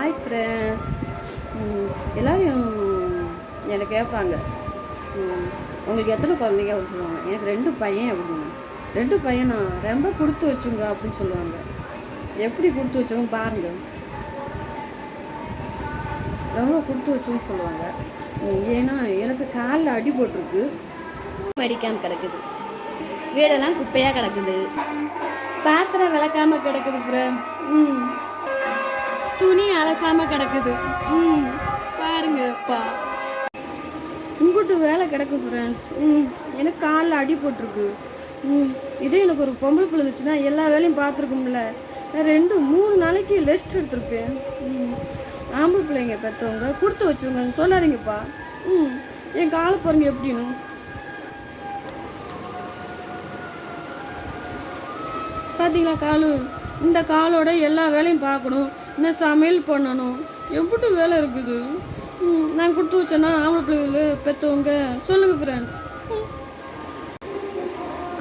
Hi friends எல்லோரும் என்னை கேட்பாங்க. உங்களுக்கு எத்தனை குழந்தைங்க அப்படின்னு சொல்லுவாங்க. எனக்கு ரெண்டு பையன் அப்படின்னு. ரெண்டு பையனா ரொம்ப கொடுத்து வச்சுங்க அப்படின்னு சொல்லுவாங்க. எப்படி கொடுத்து வச்சவங்க பாருங்கள் ரொம்ப கொடுத்து வச்சுன்னு சொல்லுவாங்க. ஏன்னா எனக்கு காலில் அடி போட்டிருக்கு. மடிக்காமல் கிடக்குது. வீடெல்லாம் குப்பையாக கிடக்குது. பாத்திரம் விளக்காமல் கிடக்குது ஃப்ரெண்ட்ஸ் ம். துணி அலசாம கிடக்குது. ம் பாருங்கப்பா. உங்கள்கிட்ட வேலை கிடக்கு ஃப்ரெண்ட்ஸ் ம் எனக்கு காலில் அடி போட்டிருக்கு. ம் இதே எனக்கு ஒரு பொம்பளை பிள்ளைச்சுன்னா இருந்துச்சுன்னா எல்லா வேலையும் பார்த்துருக்கும்ல. ரெண்டு மூணு நாளைக்கு ரெஸ்ட் எடுத்திருப்பேன். ம் ஆம்பளை பிள்ளைங்க பெற்றவங்க கொடுத்து வச்சவங்க சொல்லாதீங்கப்பா. ம் என் காலை பாருங்க எப்படின்னு. பார்த்தீங்களா காலு? இந்த காலோட எல்லா வேலையும் பார்க்கணும். என்ன சமையல் பண்ணணும். எம்பிட்டு வேலை இருக்குது. நான் கொடுத்து வச்சேன்னா ஆம்பளை பிள்ளைகள் பெற்றவங்க சொல்லுங்கள் ஃப்ரெண்ட்ஸ்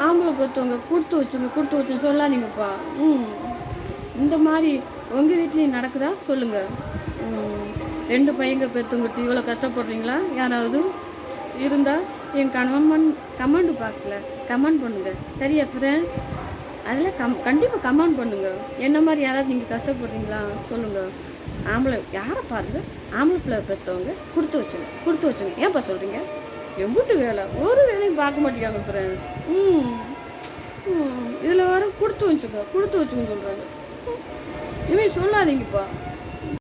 ஆம்பளை பெற்றவங்க கொடுத்து வச்சுங்க கொடுத்து வச்சுங்க சொல்லாதீங்கப்பா. ம் இந்த மாதிரி உங்கள் வீட்லேயும் நடக்குதா? சொல்லுங்கள் ரெண்டு பையங்க பெற்றவங்கிட்ட இவ்வளோ கஷ்டப்படுறீங்களா? யாராவது இருந்தால் என் கமெண்ட் கமெண்ட் பாக்ஸில் கமெண்ட் பண்ணுங்கள் சரியா ஃப்ரெண்ட்ஸ் அதில் கம் கண்டிப்பாக கமெண்ட் பண்ணுங்கள் என்ன மாதிரி யாராவது நீங்கள் கஷ்டப்படுறீங்களா சொல்லுங்கள் ஆம்பளை யாரை பாருங்கள் ஆம்பளை பிள்ளை பெற்றவங்க கொடுத்து வச்சுங்க கொடுத்து வச்சுங்க ஏன்ப்பா சொல்கிறீங்க எம்பிட்டு வேலை. ஒரு வேலையும் பார்க்க மாட்டேங்காங்க ஃப்ரெண்ட்ஸ் ம் இதில் வர கொடுத்து வச்சுக்கோ கொடுத்து வச்சுக்கோன்னு சொல்கிறாங்க இனிமேல் சொல்லாதீங்கப்பா.